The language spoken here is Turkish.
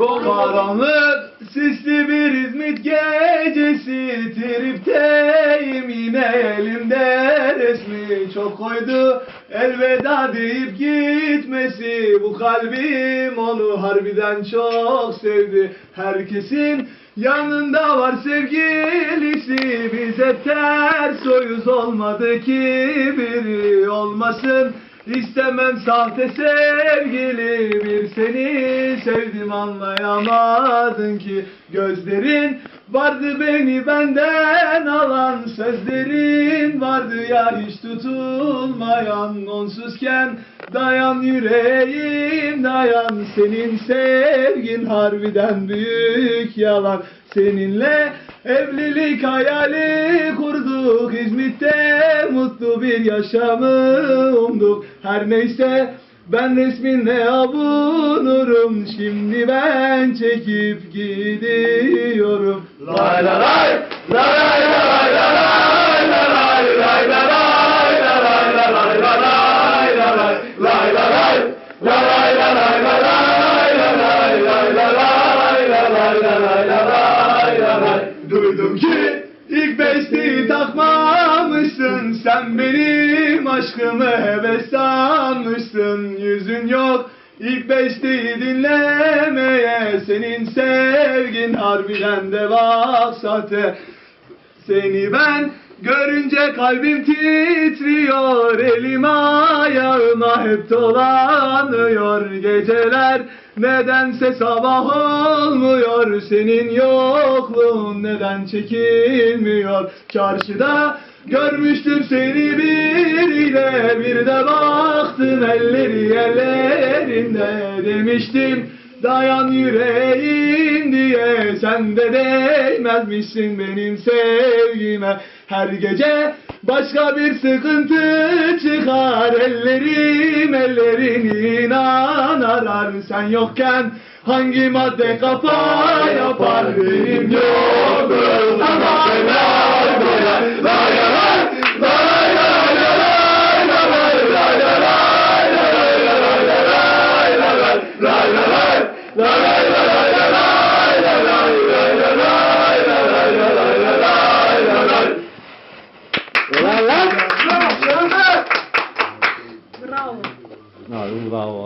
Karanlık sisli bir İzmit gecesi. Tripteyim yine elimde resmi Çok koydu. Elveda deyip gitmesi Bu kalbim onu harbiden çok sevdi. Herkesin yanında var sevgilisi. Biz hep ters soyuz olmadı ki biri olmasın İstemem sahte sevgili bir seni. Sevdim anlayamadın ki Gözlerin vardı beni benden alan Sözlerin. Vardı ya hiç tutulmayan Onsuzken dayan yüreğim dayan Senin sevgin. Harbiden büyük yalan Seninle evlilik hayali kurduk İzmit'te mutlu bir yaşamı umduk Her neyse ben resminle avunurum Şimdi ben çekip gidiyorum Lay la lay Lay la lay la lay la lay Lay la lay la lay la lay la lay la lay Lay la lay La lay la lay la lay la lay Lay la lay la lay la lay la lay la lay Duydum ki takmamışsın Sen benim aşkımı heves sanmışsın. Yüzün yok ilk beşliği dinlemeye Senin sevgin. Harbiden de bak seni ben görünce kalbim titriyor Elim ayağıma hep dolanıyor. Geceler nedense sabah olmuyor Senin yokluğun neden çekilmiyor? Çarşıda görmüştüm seni biriyle Bir de baktım elleri ellerinde Demiştim Dayan yüreğim diye sen de değmezmişsin benim sevgime. Her gece başka bir sıkıntı çıkar Ellerim ellerin inan arar. Sen yokken hangi madde kafa yapar Benim fena 咋录到